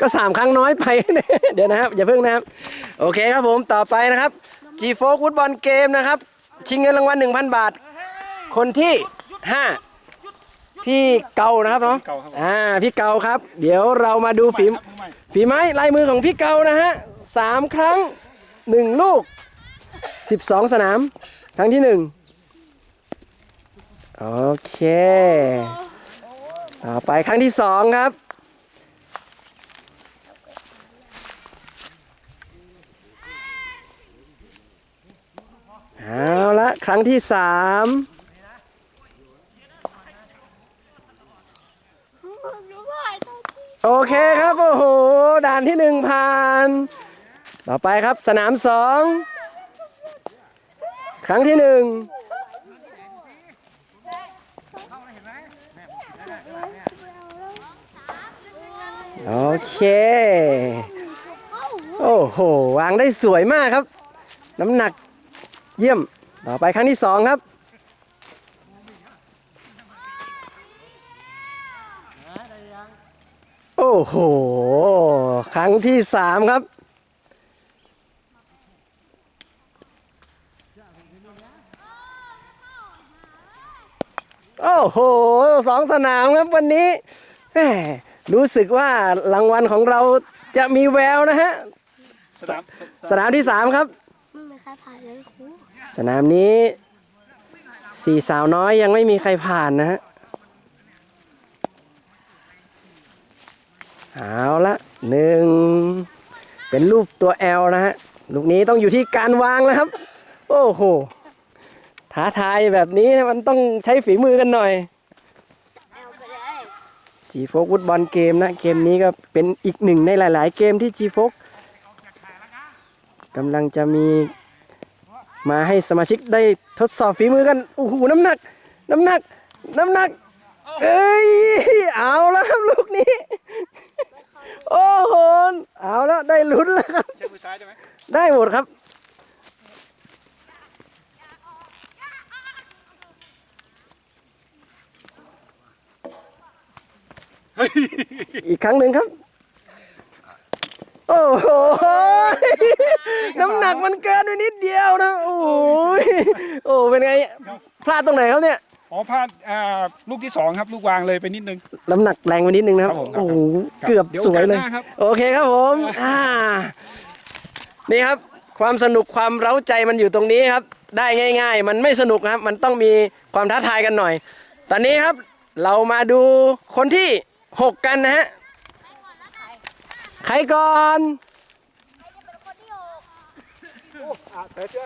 ก็สามครั้งน้อยไป เดี๋ยวนะครับ อย่าเพิ่งนะครับ โอเคครับผมต่อไปนะครับ G โฟฟุตบอลเกมนะครับ ชิงเงินรางวัล1,000 บาท คนที่ 5 พี่เกานะครับเนาะเกาครับผมอ่าพี่เกาครับ เดี๋ยวเรามาดูฝีมครับมือใหม่ฝีไม้ลายมือของพี่เกานะฮะสามครั้งหนึ่งลูก12สนาม ครั้งที่หนึ่งโอเค ต่อไปครั้งที่สองครับ เอาละครั้งที่สามโอเคครับ โอ้โห ด่านที่หนึ่งผ่าน ต่อไปครับสนามสองครั้งที่หนึ่งโอเค โอ้โห วางได้สวยมากครับ น้ำหนัก เยี่ยม ต่อไปครั้งที่สองครับ โอ้โห ครั้งที่สามครับ โอ้โหสองสนามครับวันนี้แหมรู้สึกว่ารางวัลของเราจะมีแววนะฮะ สนามสนามที่สามครับไม่มีใครผ่านเลยครู สนามนี้สี่สาวน้อยยังไม่มีใครผ่านนะฮะเอาละหนึ่งเป็นรูปตัว L นะฮะลูกนี้ต้องอยู่ที่การวางนะครับ โอ้โหท้าทายแบบนี้มันต้องใช้ฝีมือกันหน่อยเอาไปเลย G f o ฟุตบอลเกมนะเกมนี้ก็เป็นอีกหนึ่งในหลาย ๆ เกมที่ G f o กำลังจะมี มาให้สมาชิกได้ทดสอบฝีมือกันโอ้โหน้ำหนัก น้ำหนัก น้ำหนักเอ้ยเอาแล้วครับลูกนี้ โอ้โหเอาแล้วได้ลุ้นแล้วครับใช้มือซ้ายได้ไหมได้หมดครับอีกครั้งหนึ่งครับ โอ้โห น้ำหนักมันเกินไปนิดเดียวนะ โอ้โหโอ้เป็นไง พลาดตรงไหนครับเนี่ย อ๋อพลาดอ่าลูกที่สองครับ ลูกวางเลยไปนิดนึง น้ำหนักแรงไปนิดนึงนะครับครับผมครับ โอ้โหครับเกือบเดี๋ยวสวยเลยโอกาสหน้าครับ โอเคครับผมอ่านี่ครับ ความสนุกความเร้าใจมันอยู่ตรงนี้ครับ ได้ง่าย ๆ มันไม่สนุกครับ มันต้องมีความท้าทายกันหน่อย ตอนนี้ครับ เรามาดูคนที่ 6 กันนะฮะ ใครก่อน 啊，再见。